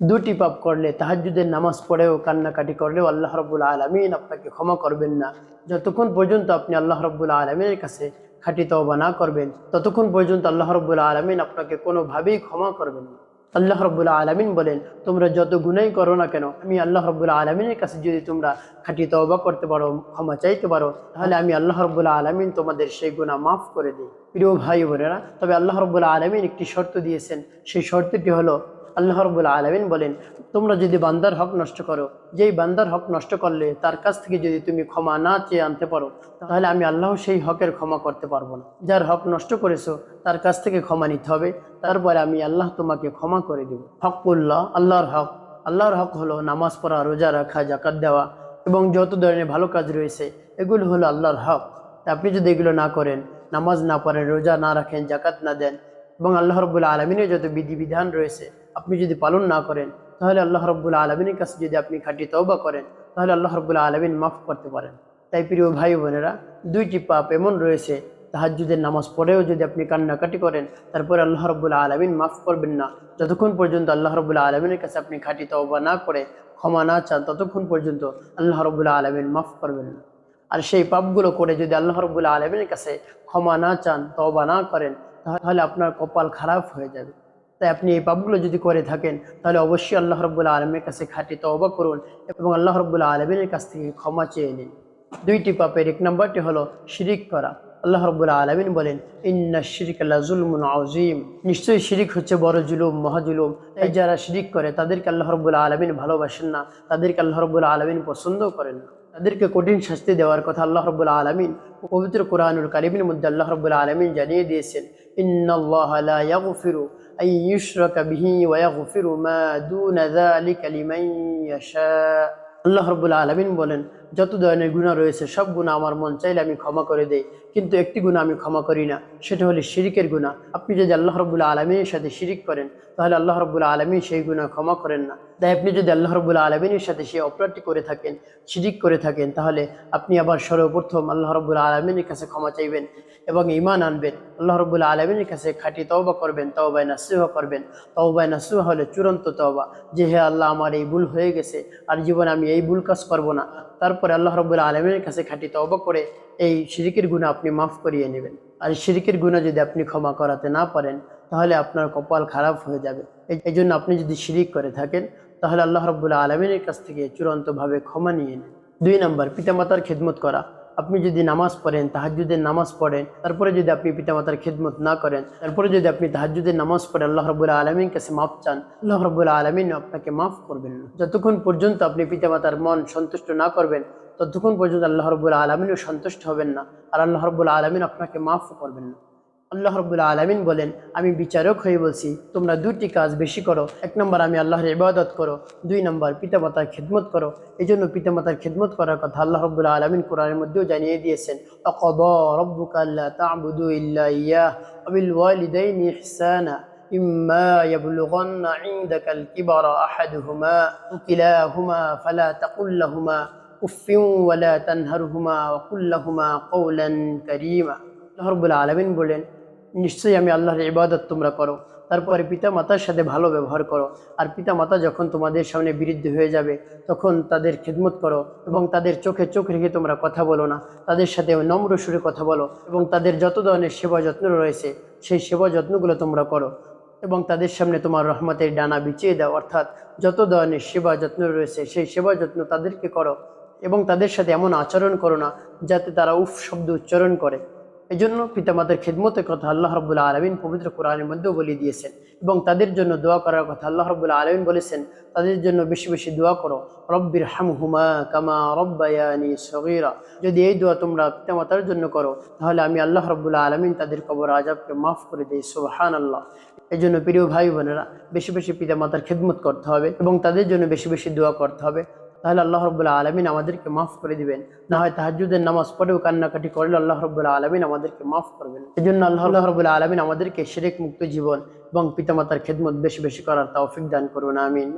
দুটি পাপ করলে, তাহাজ্জুদের নামাজ পড়েও, কান্নাকাটি করলেও আল্লাহ রব্বুল আলমিন আপনাকে ক্ষমা করবেন না। যতক্ষণ পর্যন্ত আপনি আল্লাহ রব্বুল আলমিনের কাছে খাঁটি তওবা না করবেন, ততক্ষণ পর্যন্ত আল্লাহ রব্বুল আলমিন আপনাকে কোনোভাবেই ক্ষমা করবেন না। আল্লাহ রব্বুল আলমিন বলেন, তোমরা যত গুণাই করো না কেন, আমি আল্লাহ রব্বুল আলমিনের কাছে যদি তোমরা খাঁটি তওবা করতে পারো, ক্ষমা চাইতে পারো, তাহলে আমি আল্লাহ রব্বুল আলমিন তোমাদের সেই গুণা মাফ করে দিই। প্রিয় ভাই বোনেরা, তবে আল্লাহ রব্বুল আলমিন একটি শর্ত দিয়েছেন। সেই শর্তটি হলো আল্লাহ রব্বুল আলমিন বলেন, তোমরা যদি বান্দার হক নষ্ট করো, যেই বান্দার হক নষ্ট করলে তার কাছ থেকে যদি তুমি ক্ষমা না চেয়ে আনতে পারো, তাহলে আমি আল্লাহ সেই হকের ক্ষমা করতে পারব না। যার হক নষ্ট করেছ, তার কাছ থেকে ক্ষমা নিতে হবে। তারপরে আমি আল্লাহ তোমাকে ক্ষমা করে দেব। হকুল্লাহ আল্লাহর হক। আল্লাহর হক হলো নামাজ পড়া, রোজা রাখা জাকাত দেওয়া এবং যত ধরনের ভালো কাজ রয়েছে, এগুলো হলো আল্লাহর হক। আপনি যদি এগুলো না করেন, নামাজ না পড়েন, রোজা না রাখেন জাকাত না দেন এবং আল্লাহ রব্বুল আলমিনের যত বিধিবিধান রয়েছে আপনি যদি পালন না করেন, তাহলে আল্লাহ রব্বুল আলমিনের কাছে যদি আপনি খাঁটি তওবা করেন, তাহলে আল্লাহ রব্বুল আলমিন মাফ করতে পারেন। তাই প্রিয় ভাই বোনেরা, দুইটি পাপ এমন রয়েছে, তাহাজ্জুদের নামাজ পড়েও যদি আপনি কান্নাকাটি করেন, তারপরে আল্লাহ রব্বুল আলমিন মাফ করবেন না। যতক্ষণ পর্যন্ত আল্লাহ রব্বুল আলমিনের কাছে আপনি খাঁটি তওবা না করে ক্ষমা না চান, ততক্ষণ পর্যন্ত আল্লাহ রব্বুল আলমিন মাফ করবেন না। আর সেই পাপগুলো করে যদি আল্লাহ রব্বুল আলমিনের কাছে ক্ষমা না চান, তওবা না করেন, তাহলে আপনার কপাল খারাপ হয়ে যাবে। তাই আপনি এই পাপগুলো যদি করে থাকেন, তাহলে অবশ্যই আল্লাহ রব্বুল্লা আলমের কাছে খাঁটি তওবা করুন এবং আল্লাহ রব্বুল্লা আলমিনের কাছ থেকে ক্ষমা চেয়ে নিন। দুইটি পাপের এক নম্বরটি হলো শিরিক করা। আল্লাহ রব্বুল্লা আলমিন বলেন, ইন্না শিরিক আল্লাহ জুলমুন আজিম নিশ্চয়ই শিরিক হচ্ছে বড় জুলুম, মহাজুলুম। এই যারা শিরিক করে, তাদেরকে আল্লাহ রব্বুল্লা আলমিন ভালোবাসেন না, তাদেরকে আল্লাহ রব্বুল্লা আলমিন পছন্দও করেন না। তাদেরকে কঠিন শাস্তি দেওয়ার কথা আল্লাহ রব্বুল্লা আলমিন পবিত্র কোরআনুল কারিমের মধ্যে আল্লাহ রব্বুল্লা আলমিন জানিয়ে দিয়েছেন, ইন্নাল্লাহ লা ইয়াগফিরু। أن يشرك به ويغفر ما دون ذلك لمن يشاء আল্লাহ রব্বুল আলমিন বলেন যত ধরনের গুণা রয়েছে, সব গুণা আমার মন চাইলে আমি ক্ষমা করে দেই, কিন্তু একটি গুণা আমি ক্ষমা করি না, সেটা হলো শিরিকের গুণা আপনি যদি আল্লাহ রব্বুল আলমিনের সাথে শিরিক করেন, তাহলে আল্লাহ রব্বুল আলমী সেই গুণা ক্ষমা করেন না। তাই আপনি যদি আল্লাহ রব্বুল আলমিনের সাথে সেই অপরাধটি করে থাকেন, শিরিক করে থাকেন, তাহলে আপনি আবার সর্বপ্রথম আল্লাহ রব্বুল আলমিনের কাছে ক্ষমা চাইবেন এবং ইমান আনবেন। আল্লাহ রব্বুল আলমিনের কাছে খাঁটি তওবা করবেন, তওবায় নাসুহা করবেন। তওবায় নাসুহা হলে চূড়ান্ত তওবা, যে হে আল্লাহ, আমার এই ভুল হয়ে গেছে, আর জীবনে আমি এই ভুল কাজ করব না। তারপরে আল্লাহ রবুল্লা আলমের কাছে খাঁটি তব করে এই শিরিকের গুণা আপনি মাফ করিয়ে নেবেন। আর শিরিকের গুণা যদি আপনি ক্ষমা করাতে না পারেন, তাহলে আপনার কপাল খারাপ হয়ে যাবে। এই জন্য আপনি যদি শিরিক করে থাকেন, তাহলে আল্লাহ রবুল্লা আলমিনের কাছ থেকে চূড়ান্তভাবে ক্ষমা নিয়ে নেন। দুই নম্বর, পিতামাতার খেদমত করা। আপনি যদি নামাজ পড়েন তাহাজুদের নামাজ পড়েন, তারপরে যদি আপনি পিতামাতার খেদমত না করেন, তারপরে যদি আপনি তাহাজুদের নামাজ পড়েন আল্লাহ রবুল্লা আলমীর কাছে মাফ চান, আল্লাহ রবুল্লা আলমিন আপনাকে মাফ করবেন না। যতক্ষণ পর্যন্ত আপনি পিতামাতার মন সন্তুষ্ট না করবেন, ততক্ষণ পর্যন্ত আল্লাহ রবুল্লা আলমিনও সন্তুষ্ট হবেন না, আর আল্লাহ রবুল্লা আলমিন আপনাকে মাফ করবেন না। আল্লাহ রবুল্লা আলমিন বলেন আমি বিচারক হয়ে বলছি তোমরা দুটি কাজ বেশি করো এক নম্বর আমি আল্লাহর ইবাদত করো দুই নম্বর পিতামাতার খেদমত করো এই জন্য পিতামাতার খেদমত করার কথা আল্লাহ রবুল্লা আলমিন কোরআনের মধ্যেও জানিয়ে দিয়েছেন অকদ রব্বুকা আল্লাহ তাবুদু ইল্লা ইয়াহ আবিল ওয়ালিদাইনি ইহসানা إما يبلغن عندك الكبر أحدهما وكلاهما فلا تقل لهما أف ولا تنهرهما وقل لهما قولا كريما আল্লাহ রব্বুল আলমিন বলেন নিশ্চয়ই আমি আল্লাহর ইবাদত তোমরা করো। তারপরে পিতা মাতার সাথে ভালো ব্যবহার করো। আর পিতা মাতা যখন তোমাদের সামনে বিরুদ্ধ হয়ে যাবে, তখন তাদের খেদমত করো এবং তাদের চোখে চোখ রেখে তোমরা কথা বলো না। তাদের সাথে নম্র সুরে কথা বলো এবং তাদের যত ধরনের সেবা যত্ন রয়েছে, সেই সেবা যত্নগুলো তোমরা করো এবং তাদের সামনে তোমার রহমতের ডানা বিছিয়ে দাও। অর্থাৎ যত ধরনের সেবা যত্ন রয়েছে, সেই সেবা যত্ন তাদেরকে করো এবং তাদের সাথে এমন আচরণ করো না যাতে তারা উফ শব্দ উচ্চারণ করে। এই জন্য পিতামাতার খেদমতের কথা আল্লাহ রবুল্লা আলমিন পবিত্র কোরআনের মধ্যেও বলে দিয়েছেন এবং তাদের জন্য দোয়া করার কথা আল্লাহ রবুল্লা আলমিন বলেছেন, তাদের জন্য বেশি বেশি দোয়া করো রব্বির হাম হুমা কামা রব্বায়ানি সগিরা। যদি এই দোয়া তোমরা পিতামাতার জন্য করো, তাহলে আমি আল্লাহ রবুল্লা আলমিন তাদের কবর আজাবকে মাফ করে দিই সোহান আল্লাহ এই জন্য প্রিয় ভাই বোনেরা, বেশি বেশি পিতামাতার খেদমত করতে হবে এবং তাদের জন্য বেশি বেশি দোয়া করতে হবে। তাহলে আল্লাহ রব্বুল্লাহ আলমিন আমাদেরকে মাফ করে দিবেন। না হয় তাহাজুদের নামাজ পড়েও কান্নাকাটি করলে আল্লাহ রব্বুল্লাহ আলমিন আমাদেরকে মাফ করবেন। এই জন্য আল্লাহ আল্লাহ রব্বুল্লাহ আলমিন আমাদেরকে শেরেক মুক্ত জীবন এবং পিতামাতার খেদমত বেশি বেশি করার তৌফিক দান করুন, আমিন।